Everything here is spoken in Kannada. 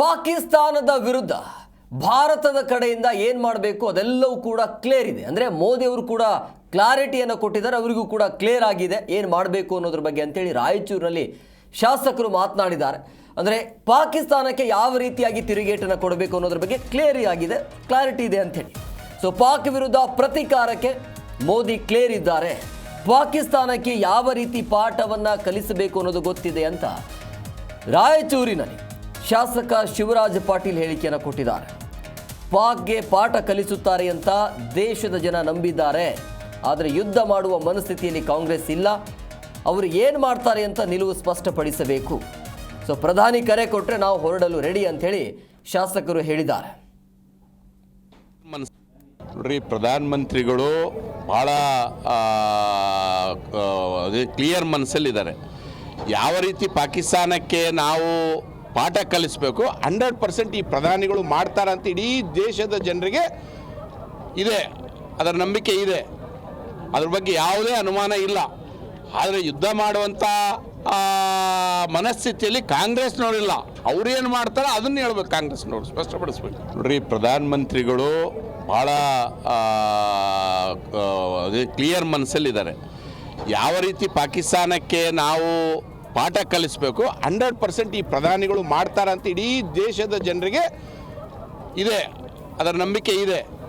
ಪಾಕಿಸ್ತಾನದ ವಿರುದ್ಧ ಭಾರತದ ಕಡೆಯಿಂದ ಏನು ಮಾಡಬೇಕು ಅದೆಲ್ಲವೂ ಕೂಡ ಕ್ಲಿಯರ್ ಇದೆ. ಅಂದರೆ ಮೋದಿ ಅವರು ಕೂಡ ಕ್ಲಾರಿಟಿಯನ್ನು ಕೊಟ್ಟಿದ್ದಾರೆ, ಅವರಿಗೂ ಕೂಡ ಕ್ಲಿಯರ್ ಆಗಿದೆ ಏನು ಮಾಡಬೇಕು ಅನ್ನೋದ್ರ ಬಗ್ಗೆ ಅಂತೇಳಿ ರಾಯಚೂರಿನಲ್ಲಿ ಶಾಸಕರು ಮಾತನಾಡಿದ್ದಾರೆ. ಅಂದರೆ ಪಾಕಿಸ್ತಾನಕ್ಕೆ ಯಾವ ರೀತಿಯಾಗಿ ತಿರುಗೇಟನ್ನು ಕೊಡಬೇಕು ಅನ್ನೋದ್ರ ಬಗ್ಗೆ ಕ್ಲಿಯರ್ ಆಗಿದೆ ಕ್ಲಾರಿಟಿ ಇದೆ ಅಂಥೇಳಿ ಸೊ ಪಾಕ್ ವಿರುದ್ಧ ಪ್ರತೀಕಾರಕ್ಕೆ ಮೋದಿ ಕ್ಲಿಯರ್ ಇದ್ದಾರೆ. ಪಾಕಿಸ್ತಾನಕ್ಕೆ ಯಾವ ರೀತಿ ಪಾಠವನ್ನು ಕಲಿಸಬೇಕು ಅನ್ನೋದು ಗೊತ್ತಿದೆ ಅಂತ ರಾಯಚೂರಿನಲ್ಲಿ ಶಾಸಕ ಶಿವರಾಜ ಪಾಟೀಲ್ ಹೇಳಿಕೆಯನ್ನು ಕೊಟ್ಟಿದ್ದಾರೆ. ಪಾಕ್ಗೆ ಪಾಠ ಕಲಿಸುತ್ತಾರೆ ಅಂತ ದೇಶದ ಜನ ನಂಬಿದ್ದಾರೆ. ಆದರೆ ಯುದ್ಧ ಮಾಡುವ ಮನಸ್ಥಿತಿಯಲ್ಲಿ ಕಾಂಗ್ರೆಸ್ ಇಲ್ಲ. ಅವರು ಏನು ಮಾಡ್ತಾರೆ ಅಂತ ನಿಲುವು ಸ್ಪಷ್ಟಪಡಿಸಬೇಕು. ಸೊ ಪ್ರಧಾನಿ ಕರೆ ಕೊಟ್ಟರೆ ನಾವು ಹೊರಡಲು ರೆಡಿ ಅಂಥೇಳಿ ಶಾಸಕರು ಹೇಳಿದ್ದಾರೆ. ನೋಡ್ರಿ ಪ್ರಧಾನಮಂತ್ರಿಗಳು ಭಾಳ ಕ್ಲಿಯರ್ ಮನಸ್ಸಲ್ಲಿದ್ದಾರೆ. ಯಾವ ರೀತಿ ಪಾಕಿಸ್ತಾನಕ್ಕೆ ನಾವು ಪಾಠ ಕಲಿಸಬೇಕು. ಹಂಡ್ರೆಡ್ ಪರ್ಸೆಂಟ್ ಈ ಪ್ರಧಾನಿಗಳು ಮಾಡ್ತಾರಂತ ಇಡೀ ದೇಶದ ಜನರಿಗೆ ಇದೆ. ಅದರ ನಂಬಿಕೆ ಇದೆ. ಅದ್ರ ಬಗ್ಗೆ ಯಾವುದೇ ಅನುಮಾನ ಇಲ್ಲ. ಆದರೆ ಯುದ್ಧ ಮಾಡುವಂಥ ಮನಸ್ಥಿತಿಯಲ್ಲಿ ಕಾಂಗ್ರೆಸ್ನವರಿಲ್ಲ ಅವ್ರೇನು ಮಾಡ್ತಾರೆ ಅದನ್ನ ಹೇಳ್ಬೇಕು ಕಾಂಗ್ರೆಸ್ನವ್ರು. ಸ್ಪಷ್ಟಪಡಿಸ್ಬೇಕು. ನೋಡ್ರಿ ಪ್ರಧಾನಮಂತ್ರಿಗಳು ಭಾಳ ಕ್ಲಿಯರ್ ಮನಸ್ಸಲ್ಲಿದ್ದಾರೆ. ಯಾವ ರೀತಿ ಪಾಕಿಸ್ತಾನಕ್ಕೆ ನಾವು ಪಾಠ ಕಲಿಸಬೇಕು. ಹಂಡ್ರೆಡ್ ಪರ್ಸೆಂಟ್ ಈ ಪ್ರಧಾನಿಗಳು ಮಾಡ್ತಾರಂತ ಇಡೀ ದೇಶದ ಜನರಿಗೆ ಇದೆ. ಅದರ ನಂಬಿಕೆ ಇದೆ.